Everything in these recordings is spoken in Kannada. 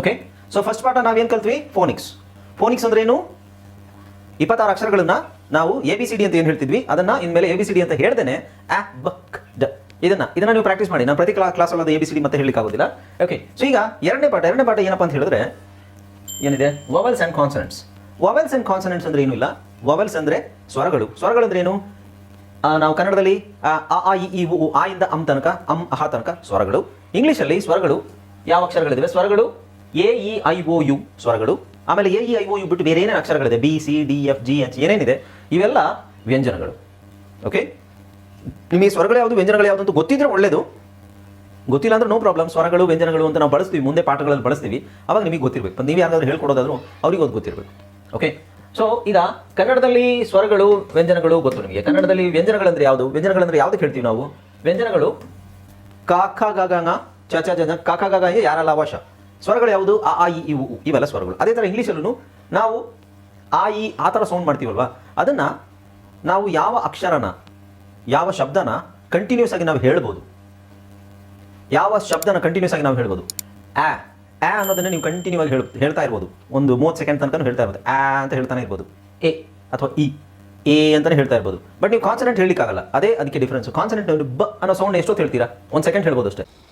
ಓಕೆ ಸೊ ಫಸ್ಟ್ ಪಾಠ ನಾವೇನು ಕಲ್ತ್ವಿ? ಫೋನಿಕ್ಸ್ ಫೋನಿಕ್ಸ್ ಅಂದ್ರೆ ಏನು ಇಪ್ಪತ್ತಾರು ಅಕ್ಷರಗಳನ್ನ ನಾವು ಎ ಬಿ ಸಿ ಡಿ ಅಂತ ಏನು ಹೇಳ್ತಿದ್ವಿ? ಅದನ್ನ ಇನ್ಮೇಲೆ ಎ ಬಿ ಸಿ ಡಿ ಅಂತ ಹೇಳ್ದೇನೆ ಆ ಬಕ್ ಡ ಇದನ್ನ ಇದನ್ನ ನೀವು ಪ್ರಾಕ್ಟೀಸ್ ಮಾಡಿ. ನಾನು ಪ್ರತಿ ಕ್ಲಾ ಕ್ಲಾಸ್ ಅಲ್ಲದ ಎ ಬಿ ಸಿ ಡಿ ಮತ್ತೆ ಹೇಳಿಕ್ ಆಗೋದಿಲ್ಲ. ಓಕೆ ಸೊ ಈಗ ಎರಡನೇ ಪಾಠ ಎರಡನೇ ಪಾಠ ಏನಪ್ಪ ಅಂತ ಹೇಳಿದ್ರೆ ಏನಿದೆ? Vowels and consonants vowels and consonants ಅಂದ್ರೆ ಏನು ಇಲ್ಲ ವವಲ್ಸ್ ಅಂದ್ರೆ ಸ್ವರಗಳು. ಸ್ವರಗಳು ಅಂದ್ರೆ ಏನು? ನಾವು ಕನ್ನಡದಲ್ಲಿ ಆ, ಇ ಉ ಆ ಇಂದ ಅಂ ತನಕ ಅಂ ಅಹ ತನಕ ಸ್ವರಗಳು. ಇಂಗ್ಲಿಷಲ್ಲಿ ಸ್ವರಗಳು ಯಾವ ಅಕ್ಷರಗಳಿವೆ ಸ್ವರಗಳು A E I O U ಸ್ವರಗಳು. ಆಮೇಲೆ A E I O U ಬಿಟ್ಟು ಬೇರೆ ಏನೇನು ಅಕ್ಷರಗಳಿದೆ? B C D F G H ಏನೇನಿದೆ? ಇವೆಲ್ಲ ವ್ಯಂಜನಗಳು. ಓಕೆ ನಿಮಗೆ ಸ್ವರಗಳು ಯಾವುದು, ವ್ಯಂಜನಗಳು ಯಾವುದು ಅಂತ ಗೊತ್ತಿದ್ರೆ ಒಳ್ಳೇದು. ಗೊತ್ತಿಲ್ಲ ಅಂದ್ರೆ ನೋ ಪ್ರಾಬ್ಲಮ್ ಸ್ವರಗಳು, ವ್ಯಂಜನಗಳು ಅಂತ ನಾವು ಬಳಸ್ತೀವಿ. ಮುಂದೆ ಪಾಠಗಳಲ್ಲಿ ಬಳಸ್ತೀವಿ. ಅವಾಗ ನಿಮಗೆ ಗೊತ್ತಿರಬೇಕು. ನೀವು ಯಾರಾದರೂ ಹೇಳ್ಕೊಡೋದಾದ್ರೂ ಅವ್ರಿಗೆ ಅದು ಗೊತ್ತಿರಬೇಕು. ಓಕೆ ಸೊ ಈಗ ಕನ್ನಡದಲ್ಲಿ ಸ್ವರಗಳು, ವ್ಯಂಜನಗಳು ಗೊತ್ತು ನಿಮಗೆ. ಕನ್ನಡದಲ್ಲಿ ವ್ಯಂಜನಗಳಂದ್ರೆ ಯಾವುದು? ವ್ಯಂಜನಗಳಂದ್ರೆ ಯಾವ್ದು ಹೇಳ್ತೀವಿ ನಾವು? ವ್ಯಂಜನಗಳು ಕಾಕ ಗಗ ಚ ಚ, ಜ ಕಾಕ ಗ ಯಾರಲ್ಲ ಅವಶ ಸ್ವರಗಳು ಯಾವುದು? ಆ ಆ ಇ ಉ, ಇವೆಲ್ಲ ಸ್ವರಗಳು. ಅದೇ ಥರ ಇಂಗ್ಲೀಷಲ್ಲೂ ನಾವು ಆ ಇ ಆ ಥರ ಸೌಂಡ್ ಮಾಡ್ತೀವಲ್ವಾ? ಅದನ್ನ ನಾವು ಯಾವ ಅಕ್ಷರನ, ಯಾವ ಶಬ್ದನ ಕಂಟಿನ್ಯೂಸ್ ಆಗಿ ನಾವು ಹೇಳ್ಬೋದು. ಯಾವ ಶಬ್ದನ ಕಂಟಿನ್ಯೂಸ್ ಆಗಿ ನಾವು ಹೇಳ್ಬೋದು. ಆ ಆ ಅನ್ನೋದನ್ನ ನೀವು ಕಂಟಿನ್ಯೂ ಆಗಿ ಹೇಳ್, ಹೇಳ್ತಾ ಇರ್ಬೋದು. ಒಂದು ಮೂವತ್ತು ಸೆಕೆಂಡ್ ತನಕ ಹೇಳ್ತಾ ಇರ್ಬೋದು. ಆ ಅಂತ ಹೇಳ್ತಾನೆ ಇರ್ಬೋದು. ಎ ಅಥವಾ ಇ, ಎ ಅಂತಲೇ ಹೇಳ್ತಾ ಇರ್ಬೋದು. ಬಟ್ ನೀವು ಕಾನ್ಸನೆಂಟ್ ಹೇಳಲಿಕ್ಕಾಗಲ್ಲ. ಅದೇ ಅದಕ್ಕೆ ಡಿಫ್ರೆನ್ಸ್ ಕಾನ್ಸನೆಂಟ್ ಬ ಅನ್ನೋ ಸೌಂಡ್ ಎಷ್ಟೊತ್ತು ಹೇಳ್ತೀರಾ? ಒಂದು ಸೆಕೆಂಡ್ ಹೇಳ್ಬೋದು ಅಷ್ಟೇ.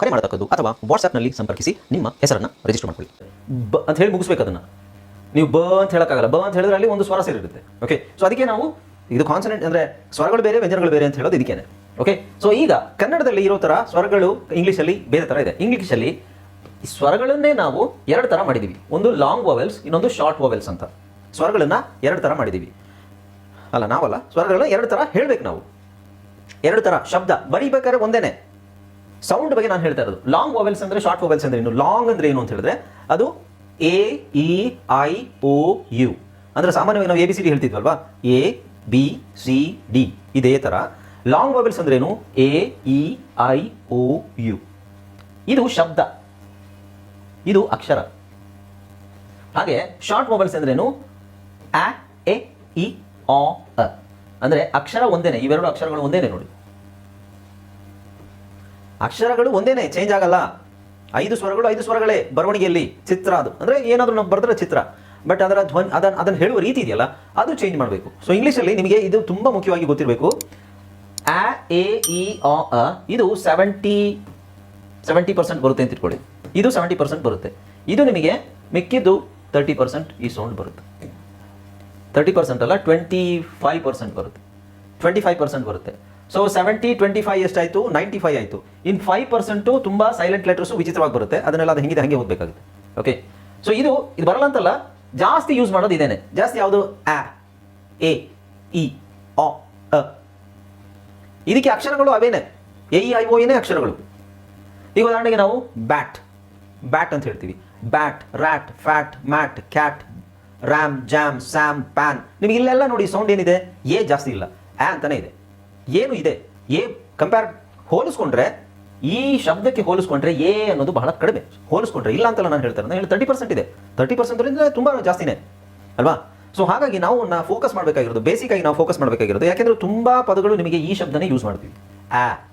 ಕರೆ ಮಾಡತಕ್ಕದ್ದು ಅಥವಾ ವಾಟ್ಸ್ಆ್ಯಪ್ನಲ್ಲಿ ಸಂಪರ್ಕಿಸಿ ನಿಮ್ಮ ಹೆಸರನ್ನು ರಿಜಿಸ್ಟರ್ ಮಾಡ್ಕೊಳ್ಳಿ. ಬ ಅಂತ ಹೇಳಿ ಮುಗಿಸ್ಬೇಕು ಅದನ್ನ. ನೀವು ಬ ಅಂತ ಹೇಳೋಕ್ಕಾಗಲ್ಲ. ಬ ಅಂತ ಹೇಳಿದ್ರೆ ಅಲ್ಲಿ ಒಂದು ಸ್ವರ ಸೇರಿರುತ್ತೆ. ಓಕೆ ಸೊ ಅದಕ್ಕೆ ನಾವು ಇದು ಕಾನ್ಸನೆಂಟ್ ಅಂದರೆ ಸ್ವರಗಳು ಬೇರೆ, ವ್ಯಂಜನಗಳು ಬೇರೆ ಅಂತ ಹೇಳೋದು ಇದಕ್ಕೇನೆ. ಓಕೆ ಸೊ ಈಗ ಕನ್ನಡದಲ್ಲಿ ಇರೋ ಥರ ಸ್ವರಗಳು ಇಂಗ್ಲೀಷಲ್ಲಿ ಬೇರೆ ಥರ ಇದೆ. ಇಂಗ್ಲೀಷಲ್ಲಿ ಸ್ವರಗಳನ್ನೇ ನಾವು ಎರಡು ಥರ ಮಾಡಿದ್ದೀವಿ ಒಂದು ಲಾಂಗ್ ವೋವೆಲ್ಸ್ ಇನ್ನೊಂದು ಶಾರ್ಟ್ ವೋವೆಲ್ಸ್ ಅಂತ. ಸ್ವರಗಳನ್ನ ಎರಡು ಥರ ಮಾಡಿದ್ದೀವಿ ಅಲ್ಲ, ನಾವಲ್ಲ. ಸ್ವರಗಳನ್ನ ಎರಡು ಥರ ಹೇಳಬೇಕು ನಾವು. ಎರಡು ಥರ ಶಬ್ದ. ಬರೀಬೇಕಾದ್ರೆ ಒಂದೇನೆ. ಸೌಂಡ್ ಬಗ್ಗೆ ನಾನು ಹೇಳ್ತಾ ಇರೋದು. ಲಾಂಗ್ ವೊವೆಲ್ಸ್ ಅಂದ್ರೆ ಶಾರ್ಟ್ ವೊವೆಲ್ಸ್ ಅಂದ್ರೆ ಏನು? ಲಾಂಗ್ ಅಂದ್ರೆ ಏನು ಅಂತ ಹೇಳಿದ್ರೆ ಅದು A E I O U ಅಂದ್ರೆ ಸಾಮಾನ್ಯವಾಗಿ ನಾವು ಎ ಬಿ ಸಿ ಡಿ ಹೇಳ್ತಿದ್ವಲ್ವಾ? ಎ ಬಿ ಸಿ ಡಿ ಇದೇ ತರ. ಲಾಂಗ್ ವೊವೆಲ್ಸ್ ಅಂದ್ರೆ ಏನು? A E I O U ಇದು ಶಬ್ದ. ಇದು ಅಕ್ಷರ. ಹಾಗೆ ಶಾರ್ಟ್ ಮೊಬೈಲ್ಸ್ ಅಂದ್ರೇನು ಅ ಎ ಇ ಆ ಅ ಅಂದ್ರೆ ಅಕ್ಷರ ಒಂದೇನೆ. ಇವೆರಡು ಅಕ್ಷರಗಳು ಒಂದೇನೆ ನೋಡಿ. ಅಕ್ಷರಗಳು ಒಂದೇನೆ ಚೇಂಜ್ ಆಗಲ್ಲ. ಐದು ಸ್ವರಗಳು, ಐದು ಸ್ವರಗಳೇ ಬರವಣಿಗೆಯಲ್ಲಿ ಚಿತ್ರ ಅದು. ಅಂದ್ರೆ ಏನಾದರೂ ನಾವು ಬರೆದ್ರೆ ಚಿತ್ರ. ಬಟ್ ಅದರ ಧ್ವನಿ ಅದನ್ನ ಅದನ್ನು ಹೇಳುವ ರೀತಿ ಇದೆಯಲ್ಲ, ಅದು ಚೇಂಜ್ ಮಾಡಬೇಕು. ಸೊ ಇಂಗ್ಲೀಷಲ್ಲಿ ನಿಮಗೆ ಇದು ತುಂಬಾ ಮುಖ್ಯವಾಗಿ ಗೊತ್ತಿರಬೇಕು. ಆ ಎ ಇ ಆ ಅ ಇದು ಸೆವೆಂಟಿ ಸೆವೆಂಟಿ ಪರ್ಸೆಂಟ್ ಬರುತ್ತೆ ಅಂತ ಇಟ್ಕೊಳ್ಳಿ. ಇದು ಸೆವೆಂಟಿ ಪರ್ಸೆಂಟ್ ಬರುತ್ತೆ. ಇದು ನಿಮಗೆ ಮಿಕ್ಕಿದ್ದು ತರ್ಟಿ ಪರ್ಸೆಂಟ್ ಈ ಸೌಂಡ್ ಬರುತ್ತೆ. ತರ್ಟಿ ಪರ್ಸೆಂಟ್ ಅಲ್ಲ ಟ್ವೆಂಟಿ ಫೈವ್ ಪರ್ಸೆಂಟ್ ಬರುತ್ತೆ. ಟ್ವೆಂಟಿ ಫೈವ್ ಪರ್ಸೆಂಟ್ ಬರುತ್ತೆ. ಸೊ ಸೆವೆಂಟಿ ಟ್ವೆಂಟಿ ಫೈವ್ ಎಷ್ಟಾಯಿತು ನೈಂಟಿ ಫೈವ್ ಆಯಿತು ಇನ್ ಫೈವ್ ಪರ್ಸೆಂಟು ತುಂಬ ಸೈಲೆಂಟ್ ಲೆಟರ್ಸು ವಿಚಿತ್ರವಾಗಿ ಬರುತ್ತೆ. ಅದನ್ನೆಲ್ಲ ಅದು ಹಿಂಗಿದೆ, ಹಾಗೆ ಓದಬೇಕಾಗುತ್ತೆ. ಓಕೆ ಸೊ ಇದು ಇದು ಬರಲ್ಲ ಅಂತಲ್ಲ ಜಾಸ್ತಿ ಯೂಸ್ ಮಾಡೋದು ಇದೇನೆ. ಜಾಸ್ತಿ ಯಾವುದು? ಆ, ಎ, ಇ ಅ. ಇದಕ್ಕೆ ಅಕ್ಷರಗಳು ಅವೇನೆ. ಎ, ಇ, ಐ, ಓ ಏನೇ ಅಕ್ಷರಗಳು. ಈಗ ಉದಾಹರಣೆಗೆ ನಾವು ಬ್ಯಾಟ್ ಬ್ಯಾಟ್ ಅಂತ ಹೇಳ್ತೀವಿ. Bat, rat, fat, mat, cat, ram, jam, Sam, pan. ನಿಮಗೆ ಇಲ್ಲೆಲ್ಲ ನೋಡಿ, ಸೌಂಡ್ ಏನಿದೆ? ಎ ಜಾಸ್ತಿ ಇಲ್ಲ. ಆ ಅಂತಾನೆ ಇದೆ. ಏನು ಇದೆ? ಎ ಕಂಪೇರ್ ಹೋಲಿಸ್ಕೊಂಡ್ರೆ, ಈ ಶಬ್ದಕ್ಕೆ ಹೋಲಿಸ್ಕೊಂಡ್ರೆ ಎ ಅನ್ನೋದು ಬಹಳ ಕಡಿಮೆ. ಹೋಲಿಸ್ಕೊಂಡ್ರೆ ಇಲ್ಲ ಅಂತಲ್ಲ ನಾನು ಹೇಳ್ತಾರೆ ನಾನು ಹೇಳಿ ತರ್ಟಿ ಪರ್ಸೆಂಟ್ ಇದೆ. ತರ್ಟಿ ಪರ್ಸೆಂಟ್ ಅಂದ್ರೆ ತುಂಬಾ ಜಾಸ್ತಿನೇ. ಅಲ್ವಾ? ಸೊ ಹಾಗಾಗಿ ನಾವು ನಾ ಫೋಕಸ್ ಮಾಡಬೇಕಾಗಿರೋದು ಬೇಸಿಕ್ ಆಗಿ ನಾವು ಫೋಕಸ್ ಮಾಡಬೇಕಾಗಿರೋದು, ಯಾಕೆಂದ್ರೆ ತುಂಬಾ ಪದಗಳು ನಿಮಗೆ ಈ ಶಬ್ದನೇ ಯೂಸ್ ಮಾಡ್ತೀವಿ. ಆ.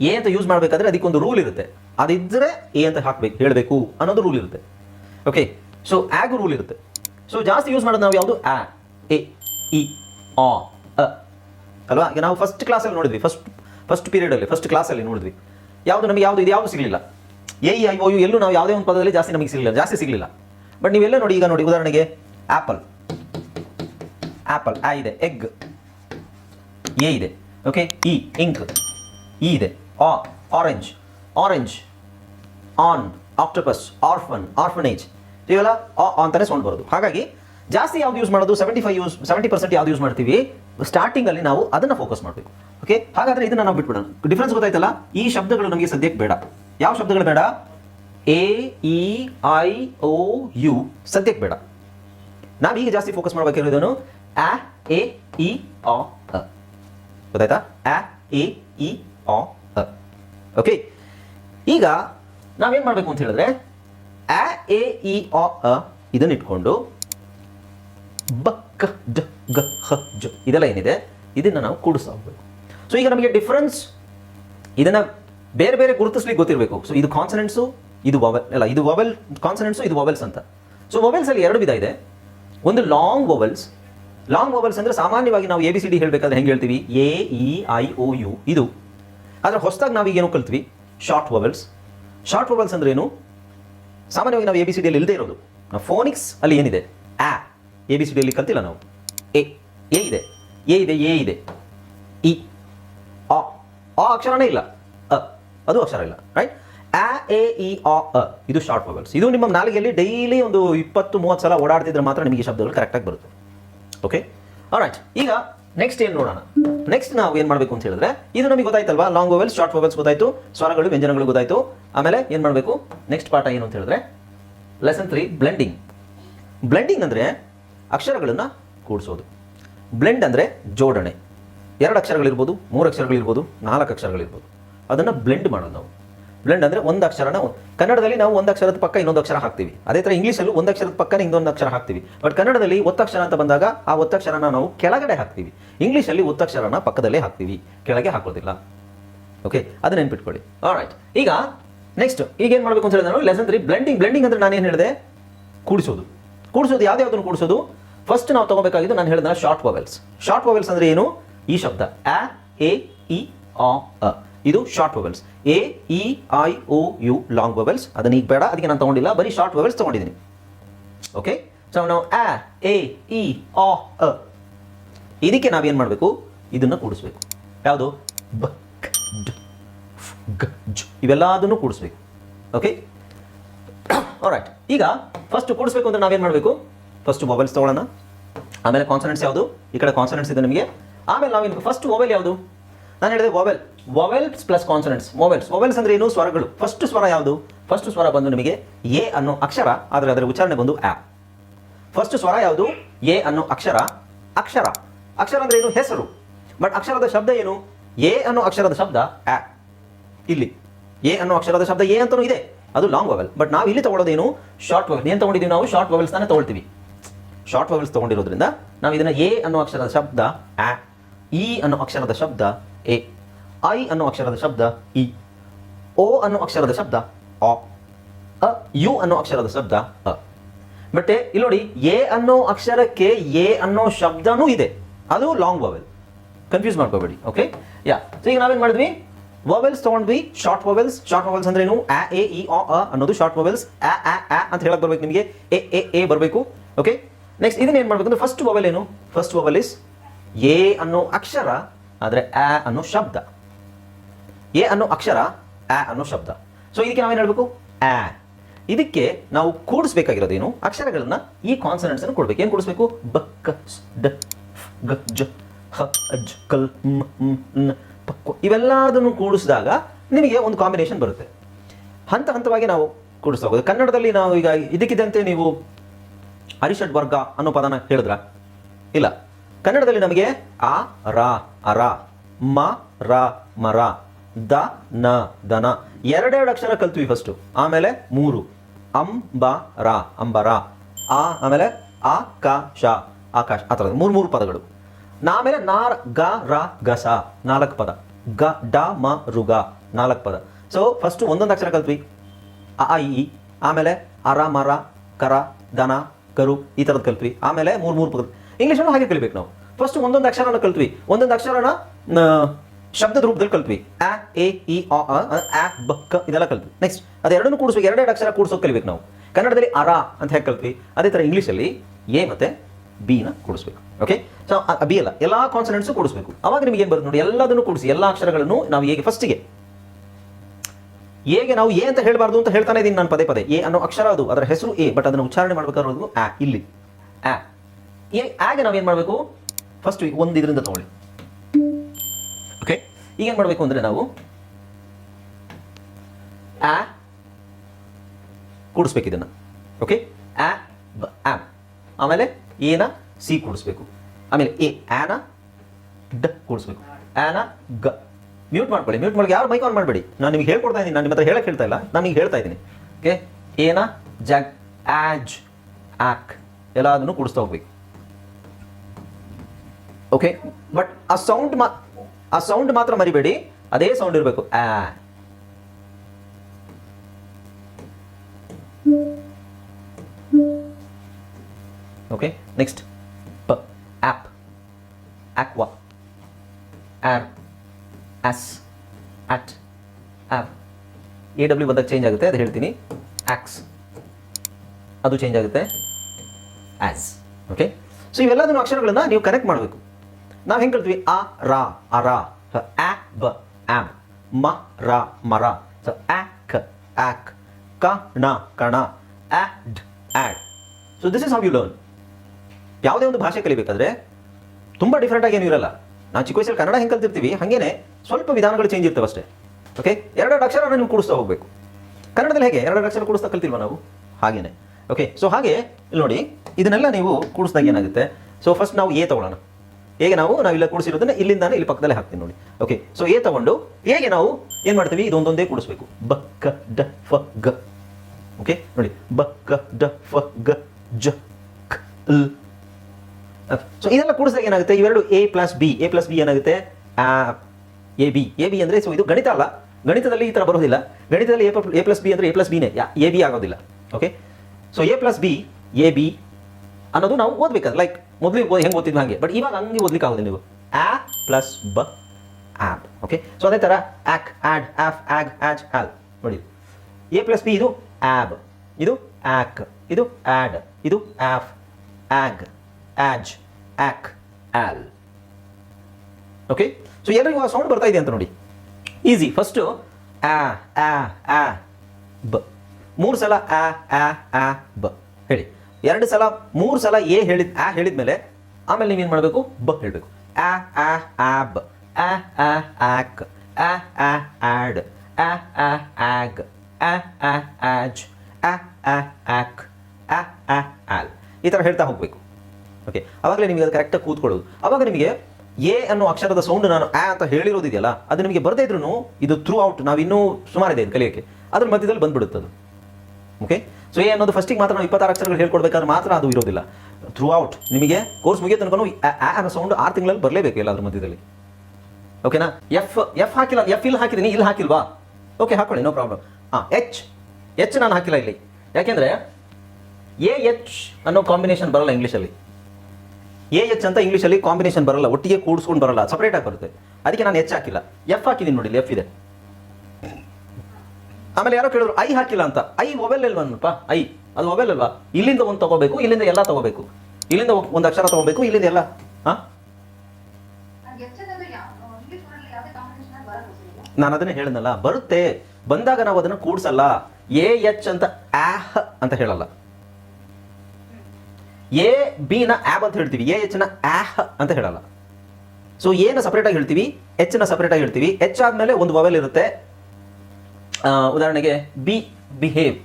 ಎ ಅಂತ ಯೂಸ್ ಮಾಡಬೇಕಾದ್ರೆ ಅದಕ್ಕೊಂದು ರೂಲ್ ಇರುತ್ತೆ. ಅದಿದ್ರೆ ಎ ಅಂತ ಹಾಕ್ಬೇಕು, ಹೇಳಬೇಕು ಅನ್ನೋದು ರೂಲ್ ಇರುತ್ತೆ. ಓಕೆ ಸೊ ಆಗ್ ರೂಲ್ ಇರುತ್ತೆ. ಸೊ ಜಾಸ್ತಿ ಯೂಸ್ ಮಾಡೋದು ನಾವು ಯಾವುದು? ಆ, ಎ, ಇ, ಆ. ಅಲ್ವಾ? ಈಗ ನಾವು ಫಸ್ಟ್ ಕ್ಲಾಸಲ್ಲಿ ನೋಡಿದ್ವಿ ಫಸ್ಟ್ ಫಸ್ಟ್ ಪೀರಿಯಡಲ್ಲಿ ಫಸ್ಟ್ ಕ್ಲಾಸಲ್ಲಿ ನೋಡಿದ್ವಿ. ಯಾವುದು ನಮಗೆ ಯಾವುದು ಇದು ಯಾವುದು ಸಿಗಲಿಲ್ಲ. ಎ ಐ, ಓ, ಯು ಎಲ್ಲೂ ನಾವು ಯಾವುದೇ ಒಂದು ಪದದಲ್ಲಿ ಜಾಸ್ತಿ ನಮಗೆ ಸಿಗಲಿಲ್ಲ, ಜಾಸ್ತಿ ಸಿಗಲಿಲ್ಲ. ಬಟ್ ನೀವೆಲ್ಲ ನೋಡಿ, ಈಗ ನೋಡಿ, ಉದಾಹರಣೆಗೆ ಆ್ಯಪಲ್ ಆ್ಯಪಲ್ ಆ ಇದೆ ಎಗ್ ಎ ಇದೆ ಓಕೆ ಇ ಇಂಕ್ ಇ ಇದೆ ಆ orange orange on octopus orphan orphanage ಇವೆಲ್ಲ ಆ ಅಂತಾನೆ ಸೌಂಡ್ ಬರೋದು ಹಾಗಾಗಿ ಜಾಸ್ತಿ ಯಾವ್ದು ಯೂಸ್ ಮಾಡೋದು? Seventy five use seventy percent ಯಾವ್ದು ಯೂಸ್ ಮಾಡ್ತೀವಿ? ಸ್ಟಾರ್ಟಿಂಗ್ ಅಲ್ಲಿ ನಾವು ಅದನ್ನ ಫೋಕಸ್ ಮಾಡಬೇಕು. ಓಕೆ ಹಾಗಾದ್ರೆ ಇದನ್ನ ನಾವು ಬಿಟ್ಬಿಡೋಣ. ಡಿಫ್ರೆನ್ಸ್ ಗೊತ್ತಾಯ್ತಲ್ಲ? ಈ ಶಬ್ದಗಳು ನಮಗೆ ಸದ್ಯಕ್ಕೆ ಬೇಡ. ಯಾವ ಶಬ್ದಗಳು ಬೇಡ? A E I O U ಸದ್ಯಕ್ಕೆ ಬೇಡ. ನಾವು ಈಗ ಜಾಸ್ತಿ ಫೋಕಸ್ ಮಾಡಬೇಕಿರೋದನ್ನು ಅ ಎ ಇ ಅ ಅ. ಗೊತ್ತಾಯ್ತಾ? ಅ ಎ ಇ ಅ ಅ. ಓಕೆ ಈಗ ನಾವೇನ್ ಮಾಡಬೇಕು ಅಂತ ಹೇಳಿದ್ರೆ, ಆ ಎ ಇ ಅ ಅ ಇದನ್ನ ಇಟ್ಕೊಂಡು ಬಕ್ಕ ಡ ಗ, ಹ, ಜ ಇದೆಲ್ಲ ಏನಿದೆ? ಇದನ್ನ ನಾವು ಕೂಡಿಸ್ತಾ ಹೋಗ್ಬೇಕು. ಸೊ ಈಗ ನಮಗೆ ಡಿಫ್ರೆನ್ಸ್ ಇದನ್ನ ಬೇರೆ ಬೇರೆ ಗುರುತಿಸ್ಲಿಕ್ಕೆ ಗೊತ್ತಿರಬೇಕು. ಸೊ ಇದು ಕಾನ್ಸನೆಂಟ್ಸು ಇದು ವವೆಲ್ ಅಲ್ಲ, ಇದು ವವೆಲ್ ಕಾನ್ಸನೆಂಟ್ಸು ಇದು ವವೆಲ್ಸ್ ಅಂತ. ಸೊ ವೊವೆಲ್ಸ್ ಅಲ್ಲಿ ಎರಡು ವಿಧ ಇದೆ. ಒಂದು ಲಾಂಗ್ ವೊವೆಲ್ಸ್ ಲಾಂಗ್ ವೊವೆಲ್ಸ್ ಅಂದ್ರೆ ಸಾಮಾನ್ಯವಾಗಿ ನಾವು ಎ ಬಿ ಸಿ ಡಿ ಹೇಳಬೇಕಾದ್ರೆ ಹೆಂಗೆ ಹೇಳ್ತೀವಿ? A E I O U ಇದು. ಆದರೆ ಹೊಸದಾಗಿ ನಾವೀಗೇನು ಕಲ್ತ್ವಿ? ಶಾರ್ಟ್ ವೊವೆಲ್ಸ್ ಶಾರ್ಟ್ ವೊವೆಲ್ಸ್ ಅಂದ್ರೆ ಏನು? ಸಾಮಾನ್ಯವಾಗಿ ನಾವು ಎ ಬಿ ಸಿ ಡಿಯಲ್ಲಿ ಇಲ್ಲದೆ ಇರೋದು. ಫೋನಿಕ್ಸ್ ಅಲ್ಲಿ ಏನಿದೆ? ಆ ಎ ಬಿ ಸಿ ಡಿಯಲ್ಲಿ ಕಲ್ತಿಲ್ಲ ನಾವು. ಎ ಎ ಇದೆ. ಎ ಇದೆ ಎ ಇದೆ. ಇ ಆ ಆ ಅಕ್ಷರನೇ ಇಲ್ಲ. ಅ, ಅದು ಅಕ್ಷರ ಇಲ್ಲ ರೈಟ್ ಆ ಎ, ಇ ಆ ಅ, ಇದು ಶಾರ್ಟ್ ವೋವೆಲ್ಸ್ ಇದು ನಿಮ್ಮ ನಾಲಿಗೆಯಲ್ಲಿ ಡೈಲಿ ಒಂದು ಇಪ್ಪತ್ತು, ಮೂವತ್ತು ಸಲ ಓಡಾಡ್ತಿದ್ರೆ ಮಾತ್ರ ನಿಮಗೆ ಈ ಶಬ್ದಗಳು ಕರೆಕ್ಟಾಗಿ ಬರುತ್ತೆ. ಓಕೆ ರೈಟ್ ಈಗ ನೆಕ್ಸ್ಟ್ ಏನು ನೋಡೋಣ? ನೆಕ್ಸ್ಟ್ ನಾವು ಏನು ಮಾಡಬೇಕು ಅಂತ ಹೇಳಿದ್ರೆ, ಇದು ನಮಗೆ ಗೊತ್ತಾಯ್ತಲ್ವಾ? ಲಾಂಗ್ ವೊವೆಲ್ಸ್ ಶಾರ್ಟ್ ವೋವೆಲ್ಸ್ ಗೊತ್ತಾಯ್ತು. ಸ್ವರಗಳು, ವ್ಯಂಜನಗಳು ಗೊತ್ತಾಯ್ತು. ಆಮೇಲೆ ಏನು ಮಾಡಬೇಕು? ನೆಕ್ಸ್ಟ್ ಪಾಠ ಏನು ಅಂತ ಹೇಳಿದ್ರೆ ಲೆಸನ್ ತ್ರೀ ಬ್ಲೆಂಡಿಂಗ್ ಬ್ಲೆಂಡಿಂಗ್ ಅಂದರೆ ಅಕ್ಷರಗಳನ್ನು ಕೂಡಿಸೋದು. ಬ್ಲೆಂಡ್ ಅಂದರೆ ಜೋಡಣೆ. ಎರಡು ಅಕ್ಷರಗಳಿರ್ಬೋದು, ಮೂರು ಅಕ್ಷರಗಳಿರ್ಬೋದು, ನಾಲ್ಕು ಅಕ್ಷರಗಳಿರ್ಬೋದು. ಅದನ್ನು ಬ್ಲೆಂಡ್ ಮಾಡೋದು ನಾವು. ಬ್ಲೆಂಡ್ ಅಂದರೆ ಒಂದು ಅಕ್ಷರನ ಕನ್ನಡದಲ್ಲಿ ನಾವು ಒಂದು ಅಕ್ಷರದ ಪಕ್ಕ ಇನ್ನೊಂದು ಅಕ್ಷರ ಹಾಕ್ತೀವಿ. ಅದೇ ಥರ ಇಂಗ್ಲೀಷಲ್ಲೂ ಒಂದು ಅಕ್ಷರದ ಪಕ್ಕನೇ ಇನ್ನೊಂದು ಅಕ್ಷರ ಹಾಕ್ತೀವಿ. ಬಟ್ ಕನ್ನಡದಲ್ಲಿ ಒತ್ತಕ್ಷರ ಅಂತ ಬಂದಾಗ ಆ ಒತ್ತಕ್ಷರನ ನಾವು ಕೆಳಗಡೆ ಹಾಕ್ತೀವಿ. ಇಂಗ್ಲೀಷಲ್ಲಿ ಒತ್ತಕ್ಷರನ ಪಕ್ಕದಲ್ಲೇ ಹಾಕ್ತೀವಿ. ಕೆಳಗೆ ಹಾಕೋದಿಲ್ಲ. ಓಕೆ ಅದು ನೆನ್ಪಿಟ್ಕೊಳ್ಳಿ. ರೈಟ್ ಈಗ ನೆಕ್ಸ್ಟ್ ಈಗ ಏನು ಮಾಡಬೇಕು ಅಂತ ಹೇಳಿದ್ರೆ ನಾನು? ಲೆಸನ್ ತ್ರೀ ಬ್ಲೆಂಡಿಂಗ್ ಬ್ಲೆಂಡಿಂಗ್ ಅಂದ್ರೆ ನಾನೇನು ಹೇಳಿದೆ? ಕೂಡಿಸೋದು. ಕೂಡಿಸೋದು ಯಾವ್ದಾವ್ದನ್ನು ಕೂಡಿಸೋದು? ಫಸ್ಟ್ ನಾವು ತಗೋಬೇಕಾಗಿದ್ದು ನಾನು ಹೇಳಿದ ಶಾರ್ಟ್ ವೊವೆಲ್ಸ್ ಶಾರ್ಟ್ ವೊವೆಲ್ಸ್ ಅಂದ್ರೆ ಏನು? ಈ ಶಬ್ದ. ಅ ಎ ಇ ಆ ಅ ಇದು short vowels A E I O U long vowels ಅದನ್ನ ಈಗ ಬೇಡ, ಅದಕ್ಕೆ ನಾನು ತಗೊಂಡಿಲ್ಲ. ಬರೀ ಶಾರ್ಟ್ ವೊವೆಲ್ಸ್ ತಗೊಂಡಿದ್ದೀನಿ. ಓಕೆ ಸೊ ನಾವು ಅ ಎ ಇ ಆ ಅ ಇದಕ್ಕೆ ನಾವೇನು ಮಾಡಬೇಕು? ಇದನ್ನು ಕೂಡಿಸ್ಬೇಕು. ಯಾವುದು? ಬ ಇವೆಲ್ಲದನ್ನು ಕೂಡಿಸ್ಬೇಕು. ಓಕೆ ರೈಟ್ ಈಗ ಫಸ್ಟ್ ಕೂಡಿಸ್ಬೇಕು ಅಂದ್ರೆ ನಾವೇನು ಮಾಡಬೇಕು? ಫಸ್ಟ್ ಮೊಬೈಲ್ಸ್ ತಗೊಳ್ಳೋಣ ಆಮೇಲೆ ಕಾನ್ಸನೆಂಟ್ಸ್ ಯಾವುದು? ಈ ಕಡೆ ಕಾನ್ಸನೆಂಟ್ಸ್ ಇದೆ ನಿಮಗೆ. ಆಮೇಲೆ ನಾವು ಫಸ್ಟ್ ಮೊಬೈಲ್ ಯಾವುದು? ನಾನು ಹೇಳಿದೆ mobile mobiles plus consonants mobiles mobiles ಅಂದ್ರೆ ಏನು? ಸ್ವರಗಳು. ಫಸ್ಟ್ ಸ್ವರ ಯಾವುದು? ಫಸ್ಟ್ ಸ್ವರ ಬಂದು ನಿಮಗೆ ಎ ಅನ್ನೋ ಅಕ್ಷರ, ಆದರೆ ಅದರ ಉಚ್ಚಾರಣೆ ಬಂದು ಆ. ಫಸ್ಟ್ ಸ್ವರ ಯಾವುದು? ಎ ಅನ್ನೋ ಅಕ್ಷರ ಅಕ್ಷರ. ಅಕ್ಷರ ಅಂದ್ರೆ ಏನು? ಹೆಸರು. ಬಟ್ ಅಕ್ಷರದ ಶಬ್ದ ಏನು? ಎ ಅನ್ನೋ ಅಕ್ಷರದ ಶಬ್ದ ಆ. ಇಲ್ಲಿ. ಎ ಅನ್ನೋ ಅಕ್ಷರದ ಶಬ್ದ ಎ ಅಂತಲೂ ಇದೆ. ಅದು ಲಾಂಗ್ ವವೆಲ್ ಬಟ್ ನಾವು ಇಲ್ಲಿ ತಗೊಳ್ಳೋದೇನು ಶಾರ್ಟ್ ವವೆಲ್ ಏನು ತಗೊಂಡಿದ್ದೀವಿ ನಾವು? ಶಾರ್ಟ್ ವವೆಲ್ಸ್ ತಾನೇ ತಗೊಳ್ತೀವಿ. ಶಾರ್ಟ್ ವವೆಲ್ಸ್ ತಗೊಂಡಿರೋದ್ರಿಂದ ನಾವು ಇದನ್ನ ಎ ಅನ್ನೋ ಅಕ್ಷರದ ಶಬ್ದ, ಆ ಇ ಅನ್ನೋ ಅಕ್ಷರದ ಶಬ್ದ ಎ ಐ ಅನ್ನೋ ಅಕ್ಷರದ ಶಬ್ದ ಇ ಓ ಅನ್ನೋ ಅಕ್ಷರದ ಶಬ್ದ ಆ ಅ ಯು ಅನ್ನೋ ಅಕ್ಷರದ ಶಬ್ದ, ಅ. ಮತ್ತೆ ಇಲ್ಲಿ ನೋಡಿ ಎ ಅನ್ನೋ ಅಕ್ಷರಕ್ಕೆ ಎ ಅನ್ನೋ ಶಬ್ದನೂ ಇದೆ. ಅದು ಲಾಂಗ್ ವವೆಲ್ ಕನ್ಫ್ಯೂಸ್ ಮಾಡ್ಕೋಬೇಡಿ ಓಕೆ ಯಾ ಸೊ ಈಗ ನಾವೇನು ಮಾಡಿದ್ವಿ? ವವೆಲ್ಸ್ ತಗೊಂಡ್ವಿ ಶಾರ್ಟ್ ವವೆಲ್ಸ್ ಶಾರ್ಟ್ ವವೆಲ್ಸ್ ಅಂದ್ರೆ ಏನು? ಆ ಎ ಇ ಆ ಅ ಅನ್ನೋದು ಶಾರ್ಟ್ ವವೆಲ್ಸ್ ಆ ಆ ಆ ಅಂತ ಹೇಳಕ್ ಬರ್ಬೇಕು ನಿಮಗೆ. ಎ ಎ ಎ ಬರಬೇಕು ಓಕೆ ನೆಕ್ಸ್ಟ್ ಇದನ್ನ ಏನ್ ಮಾಡ್ಬೇಕು ಅಂದ್ರೆ ಫಸ್ಟ್ ವವಲ್ ಏನು? ಫಸ್ಟ್ ವವಲ್ ಇಸ್ ಎ ಅನ್ನೋ ಅಕ್ಷರ ಆದ್ರೆ ಆ ಅನ್ನೋ ಶಬ್ದ. ಎ ಅನ್ನೋ ಅಕ್ಷರ ಆ ಅನ್ನೋ ಶಬ್ದ. ಸೊ ಇದಕ್ಕೆ ನಾವೇನು ಹೇಳಬೇಕು? ಆ ಇದಕ್ಕೆ ನಾವು ಕೂಡಿಸ್ಬೇಕಾಗಿರೋದೇನು? ಅಕ್ಷರಗಳನ್ನ ಈ ಕಾನ್ಸನೆಂಟ್ಸ್ ಅನ್ನು ಕೊಡ್ಬೇಕು. ಏನು ಕೂಡಿಸ್ಬೇಕು? ಬ ಕ ಸ್, ಡ ಗ ಜ ಕಲ್ ನ್. ಇವೆಲ್ಲದನ್ನು ಕೂಡಿಸಿದಾಗ ನಿಮಗೆ ಒಂದು ಕಾಂಬಿನೇಷನ್ ಬರುತ್ತೆ. ಹಂತ ಹಂತವಾಗಿ ನಾವು ಕೂಡಿಸ್ತಾ ಹೋಗೋದು ಕನ್ನಡದಲ್ಲಿ ನಾವು ಈಗ ಇದಕ್ಕಿದ್ದಂತೆ ನೀವು ಅರಿಷಡ್ ವರ್ಗ ಅನ್ನೋ ಪದನ ಹೇಳಿದ್ರ? ಇಲ್ಲ. ಕನ್ನಡದಲ್ಲಿ ನಮಗೆ ಆ, ರ, ಅರ, ಮ, ರ ಮರ ದ, ನ ದನ ಎರಡೆರಡು ಅಕ್ಷರ ಕಲ್ತೀವಿ ಫಸ್ಟ್ ಆಮೇಲೆ ಮೂರು. ಅಂ, ಬ, ರ ಅಂಬರ ಆ, ಆಮೇಲೆ ಆ ಕ, ಶ, ಆಕಾಶ. ಆ ಥರದ ಮೂರು ಮೂರು ಪದಗಳು. ಆಮೇಲೆ ನಾರ್, ಗ, ರ ಗಸ ನಾಲ್ಕು ಪದ. ಗ, ಡ, ಮ ರುಗ ನಾಲ್ಕು ಪದ. ಸೊ ಫಸ್ಟ್ ಒಂದೊಂದು ಅಕ್ಷರ ಕಲ್ತ್ವಿ. ಅ ಇ. ಆಮೇಲೆ ಅರ ಮರ ಕರ ದನ ಕರು ಈ ಥರದ್ದು ಕಲ್ತ್ವಿ. ಆಮೇಲೆ ಮೂರು ಮೂರು ಪದ ಇಂಗ್ಲೀಷನ್ನು ಹಾಗೆ ಕಲಿಬೇಕು ನಾವು. ಫಸ್ಟ್ ಒಂದೊಂದು ಅಕ್ಷರನ ಕಲ್ತ್ವಿ. ಒಂದೊಂದು ಅಕ್ಷರನ ನ, ಶಬ್ದದ ರೂಪದಲ್ಲಿ ಕಲ್ತ್ವಿ. ಆ ಎ ಇ ಅ, ಆ ಬಕ್ಕ ಇದೆಲ್ಲ ಕಲ್ತ್ವಿ. ನೆಕ್ಸ್ಟ್ ಅದೆರಡನ್ನು ಕೂಡಿಸ್ಬೇಕು. ಎರಡೆರಡು ಅಕ್ಷರ ಕೂಡಿಸೋದು ಕಲಿಬೇಕು ನಾವು. ಕನ್ನಡದಲ್ಲಿ ಅರ ಅಂತ ಹೇಗೆ ಕಲ್ತ್ವಿ? ಅದೇ ಥರ ಇಂಗ್ಲೀಷಲ್ಲಿ ಎ ಮತ್ತೆ ಬಿನ ಕೂಡಿಸ್ಬೇಕು. ಓಕೆ ಸೊ ಬಿ ಅಲ್ಲ. ಎಲ್ಲ ಕಾನ್ಸನೆಂಟ್ಸು ಕೂಡಿಸ್ಬೇಕು. ಅವಾಗ ನಿಮಗೆ ಏನು ಬರುತ್ತೆ ನೋಡಿ ಎಲ್ಲದನ್ನು ಕೂಡಿಸಿ ಎಲ್ಲ ಅಕ್ಷರಗಳನ್ನು ನಾವು ಹೇಗೆ ಫಸ್ಟಿಗೆ ಎಗೆ ನಾವು ಎ ಅಂತ ಹೇಳಬಾರ್ದು ಅಂತ ಹೇಳ್ತಾನೆ ಇದೀನಿ ನಾನು ಪದೇ ಪದೇ. ಎ ಅನ್ನೋ ಅಕ್ಷರ ಅದು, ಅದರ ಹೆಸರು ಎ ಬಟ್ ಅದನ್ನು ಉಚ್ಚಾರಣೆ ಮಾಡಬೇಕಾಗಿರೋದು ಆ, ಇಲ್ಲಿ. ಆ. ಎ, ಆಗೆ ನಾವೇನು ಮಾಡಬೇಕು? ಫಸ್ಟ್ ಒಂದು ಇದರಿಂದ ತಗೊಳ್ಳಿ. ಓಕೆ ಈಗ ಏನು ಮಾಡಬೇಕು ಅಂದರೆ ನಾವು ಆ ಕೂಡಿಸ್ಬೇಕು ಇದನ್ನು. ಓಕೆ ಆ, ಬ ಆಮ್ ಆಮೇಲೆ ಎನ ಸಿ ಕೂಡಿಸ್ಬೇಕು. ಆಮೇಲೆ ಎ ಆನ ಡ ಕೂಡಿಸ್ಬೇಕು. ಆನ ಗ. ಮ್ಯೂಟ್ ಮಾಡ್ಕೊಳ್ಳಿ ಮ್ಯೂಟ್ ಮಾಡಿ ಯಾರು ಮೈಕ್ ಆನ್ ಮಾಡಬೇಡಿ. ನಾನು ನಿಮಗೆ ಹೇಳ್ಕೊಡ್ತಾ ಇದ್ದೀನಿ. ನಾನು ನಿಮ್ಮ ಹತ್ರ ಹೇಳಕ್ಕೆ ಹೇಳ್ತಾ ಇಲ್ಲ. ನಾನು ನಿಮಗೆ ಹೇಳ್ತಾ ಇದ್ದೀನಿ. ಓಕೆ ಏನ? ಜಗ್, ಆಜ್, ಆಕ್. ಎಲ್ಲದನ್ನು ಕುಡಿಸ್ತಾ ಹೋಗ್ಬೇಕು. ಓಕೆ ಬಟ್ ಆ ಸೌಂಡ್ ಮಾ ಆ ಸೌಂಡ್ ಮಾತ್ರ ಮರಿಬೇಡಿ. ಅದೇ ಸೌಂಡ್ ಇರಬೇಕು. ಆ. ಓಕೆ ನೆಕ್ಸ್ಟ್ ಎ ಡಬ್ಲ್ಯೂ ಬಂದಾಗ ಚೇಂಜ್ ಆಗುತ್ತೆ, ಅದು ಹೇಳ್ತೀನಿ. ಆಕ್ಸ್ ಅದು ಚೇಂಜ್ ಆಗುತ್ತೆ. ಆಸ್ ಓಕೆ ಸೊ ಇವೆಲ್ಲದನ್ನು ಅಕ್ಷರಗಳನ್ನ ನೀವು ಕನೆಕ್ಟ್ ಮಾಡಬೇಕು. ನಾವು ಹೆಂಗೆ ಕಲ್ತೀವಿ? ಆ, ರಾ, ಅ, ರಾ. ಆ ಬ, ಆಮ್. ಮ, ರಾ ಮರ ಸೊ ಆಕ್ ಆಕ್. ಕ, ಣ ಕಣ ಆಡ್ add. So this is how you learn ಯಾವುದೇ ಒಂದು ಭಾಷೆ ಕಲಿಬೇಕಾದ್ರೆ ತುಂಬ ಡಿಫ್ರೆಂಟ್ ಆಗಿ ಏನೂ ಇರಲ್ಲ. ನಾವು ಚಿಕ್ಕ ವಯಸ್ಸಲ್ಲಿ ಕನ್ನಡ ಹೆಂಗೆ ಕಲ್ತಿರ್ತೀವಿ? ಹಾಗೇನೆ ಸ್ವಲ್ಪ ವಿಧಾನಗಳು ಚೇಂಜ್ ಇರ್ತವೆ ಅಷ್ಟೇ. ಓಕೆ ಎರಡೆರಡು ಅಕ್ಷರ ನೀವು ಕೂಡಿಸ್ತಾ ಹೋಗಬೇಕು. ಕನ್ನಡದಲ್ಲಿ ಹೇಗೆ? ಎರಡೆರಡು ಅಕ್ಷರ ಕೂಡಿಸ್ತಾ ಕಲ್ತಿಲ್ವಾ ನಾವು? ಹಾಗೇನೆ. ಓಕೆ ಸೊ ಹಾಗೆ ಇಲ್ಲಿ ನೋಡಿ, ಇದನ್ನೆಲ್ಲ ನೀವು ಕೂಡಿಸಿದಾಗ ಏನಾಗುತ್ತೆ? ಸೊ ಫಸ್ಟ್ ನಾವು ಎ ತಗೊಳ್ಳೋಣ. ಹೇಗೆ ನಾವು? ನಾವಿಲ್ಲ ಕೂಡಿಸಿರೋದನ್ನ ಇಲ್ಲಿಂದಾನೆ ಇಲ್ಲಿ ಪಕ್ಕದಲ್ಲೇ ಹಾಕ್ತೀನಿ ನೋಡಿ. ಓಕೆ ಸೊ ಎ ತಗೊಂಡು ಹೇಗೆ ನಾವು ಏನು ಮಾಡ್ತೀವಿ? ಇದೊಂದೊಂದೇ ಕೂಡಿಸ್ಬೇಕು. ಬಕ್ಕ ಡ, ಫ, ಗ. ಓಕೆ ನೋಡಿ. ಬಕ್ಕ ಡ, ಫ, ಗ, ಜ ಲ್. ಸೊ ಇದೆಲ್ಲ ಕೂಡಿಸಿದಾಗ ಏನಾಗುತ್ತೆ? ಇವೆರಡು A plus B A plus B ಏನಾಗುತ್ತೆ? ಎ ಬಿ ಎ ಬಿ ಅಂದರೆ ಸೊ ಇದು ಗಣಿತ ಅಲ್ಲ. ಗಣಿತದಲ್ಲಿ ಈ ಥರ ಬರೋದಿಲ್ಲ. ಗಣಿತದಲ್ಲಿ ಎ ಪ್ಲಸ್ ಬಿ ಅಂದರೆ ಎ ಪ್ಲಸ್ ಬಿನೇ ಎ ಬಿ ಆಗೋದಿಲ್ಲ. Okay so A plus B A B ಅನ್ನೋದು ನಾವು ಓದ್ಬೇಕಾದ್ರೆ. ಲೈಕ್ ಮೊದಲು ಹೆಂಗೆ ಓದ್ತಿದ್ವಿ ಹಾಗೆ. ಬಟ್ ಇವಾಗ ಹಂಗೆ ಓದ್ಲಿಕ್ಕೆ ಆಗೋದಿಲ್ಲ ನೀವು. ಆ ಪ್ಲಸ್ ಬ ಆ್ಯಪ್ ಓಕೆ ಸೊ ಅದೇ ಥರ ಆಕ್ ಆ್ಯಡ್ ಆಫ್ ಆಗ್ ಆಜ್ ಆಲ್ ನೋಡಿ. ಎ ಪ್ಲಸ್ ಬಿ ಇದು ಆ್ಯಬ್ ಇದು ಆಕ್ ಇದು ಆ್ಯಡ್ ಇದು ಆಫ್ ಆಗ್ ಆಜ್ ಆಕ್ ಆಲ್ ಓಕೆ ಸೊ ಎಲ್ಲರಿಗೂ ಆ ಸೌಂಡ್ ಬರ್ತಾ ಇದೆ ಅಂತ ನೋಡಿ. ಈಸಿ ಫಸ್ಟು ಆ ಆ ಆ ಬ ಮೂರು ಸಲ ಆ ಆ ಆ ಬ ಹೇಳಿ ಎರಡು ಸಲ ಮೂರು ಸಲ ಎ ಹೇಳಿದ ಆ ಹೇಳಿದ ಮೇಲೆ ಆಮೇಲೆ ನೀವೇನು ಮಾಡಬೇಕು ಬ ಹೇಳಬೇಕು ಆ ಆ ಆ ಬ ಆ ಆ ಆಕ್ ಆ ಆ ಆಡ್ ಆ ಆ ಆಗ್ ಆ ಆ ಆಜ್ ಆ ಆ ಆಕ್ ಆ ಆ ಆಲ್ ಈ ಥರ ಹೇಳ್ತಾ ಹೋಗಬೇಕು ಓಕೆ ಅವಾಗಲೇ ನಿಮಗೆ ಅದು ಕರೆಕ್ಟಾಗಿ ಕೂತ್ಕೊಳ್ಳೋದು ಅವಾಗ ನಿಮಗೆ ಎ ಅನ್ನೋ ಅಕ್ಷರದ ಸೌಂಡ್ ನಾನು ಆ ಅಂತ ಹೇಳಿರೋದಿದೆಯಲ್ಲ, ಅದು ನಿಮಗೆ ಬರದೇ ಇದ್ರೂ ಇದು ಥ್ರೂ ಔಟ್ ನಾವು ಇನ್ನೂ ಸುಮಾರಿದೆ ಇದು ಕಲಿಯೋಕ್ಕೆ ಅದ್ರ ಮಧ್ಯದಲ್ಲಿ ಬಂದ್ಬಿಡುತ್ತದು. ಓಕೆ ಸೊ ಎ ಅನ್ನೋದು ಫಸ್ಟಿಗೆ ಮಾತ್ರ ನಾವು ಇಪ್ಪತ್ತಾರು ಅಕ್ಷರಗಳು ಹೇಳ್ಕೊಡ್ಬೇಕಾದ್ರೆ ಮಾತ್ರ ಅದು ಇರೋದಿಲ್ಲ. ಥ್ರೂ ಔಟ್ ನಿಮಗೆ ಕೋರ್ಸ್ ಮುಗಿಯೋ ತನಕ ಆ ಅನ್ನೋ ಸೌಂಡ್ ಆರು ತಿಂಗಳಲ್ಲಿ ಬರಲೇಬೇಕು ಎಲ್ಲ ಅದ್ರ ಮಧ್ಯದಲ್ಲಿ ಓಕೆನಾ ಎಫ್ ಎಫ್ ಹಾಕಿಲ್ಲ ಎಫ್ ಇಲ್ಲಿ ಹಾಕಿದ್ದೀನಿ ಇಲ್ಲಿ ಹಾಕಿಲ್ವಾ? ಓಕೆ ಹಾಕೊಳ್ಳಿ ನೋ ಪ್ರಾಬ್ಲಮ್ ಹಾಂ ಎಚ್ ಎಚ್ ನಾನು ಹಾಕಿಲ್ಲ ಇಲ್ಲಿ. ಯಾಕೆಂದರೆ ಎ ಎಚ್ ಅನ್ನೋ ಕಾಂಬಿನೇಷನ್ ಬರಲ್ಲ ಇಂಗ್ಲೀಷಲ್ಲಿ ಎ ಎಚ್ ಅಂತ ಇಂಗ್ಲೀಷಲ್ಲಿ ಕಾಂಬಿನೇಷನ್ ಬರಲ್ಲ, ಒಟ್ಟಿಗೆ ಕೂಡಿಸ್ಕೊಂಡು ಬರಲ್ಲ ಸಪ್ರೇಟ್ ಆಗಿ ಬರುತ್ತೆ. ಅದಕ್ಕೆ ನಾನು ಎಚ್ ಹಾಕಿಲ್ಲ. ಎಫ್ ಹಾಕಿದ್ದೀನಿ ನೋಡಿ ಎಫ್ ಇದೆ. ಆಮೇಲೆ ಯಾರೋ ಕೇಳಿದ್ರು ಐ ಹಾಕಿಲ್ಲ ಅಂತ. ಐ ಮೊಬೈಲ್ ಅಲ್ವನಪ್ಪ ಐ ಅದು ಮೊಬೈಲ್ ಅಲ್ವಾ? ಇಲ್ಲಿಂದ ಒಂದು ತಗೋಬೇಕು, ಇಲ್ಲಿಂದ ಎಲ್ಲ ತಗೋಬೇಕು. ಇಲ್ಲಿಂದ ಒಂದು ಅಕ್ಷರ ತಗೋಬೇಕು, ಇಲ್ಲಿಂದ ಎಲ್ಲ. ಹಾಂ. ನಾನು ಅದನ್ನೇ ಹೇಳಿದ್ನಲ್ಲ, ಬರುತ್ತೆ. ಬಂದಾಗ ನಾವು ಅದನ್ನು ಕೂಡ್ಸಲ್ಲ. ಎ ಎಚ್ ಅಂತ, ಆಹ್ ಅಂತ ಹೇಳಲ್ಲ. ಎ ಬಿ ನ ಆಬ್ ಅಂತ ಹೇಳ್ತೀವಿ. ಎ ಎಚ್ನ ಆಹ್ ಅಂತ ಹೇಳಲ್ಲ. ಸೊ ಎನ ಸಪ್ರೇಟಾಗಿ ಹೇಳ್ತೀವಿ. ಎಚ್ನ ಸಪ್ರೇಟ್ ಆಗಿ ಹೇಳ್ತೀವಿ. ಎಚ್ ಆದ್ಮೇಲೆ ಒಂದು ವವೆಲ್ ಇರುತ್ತೆ. ಉದಾಹರಣೆಗೆ ಬಿ ಬಿಹೇವ್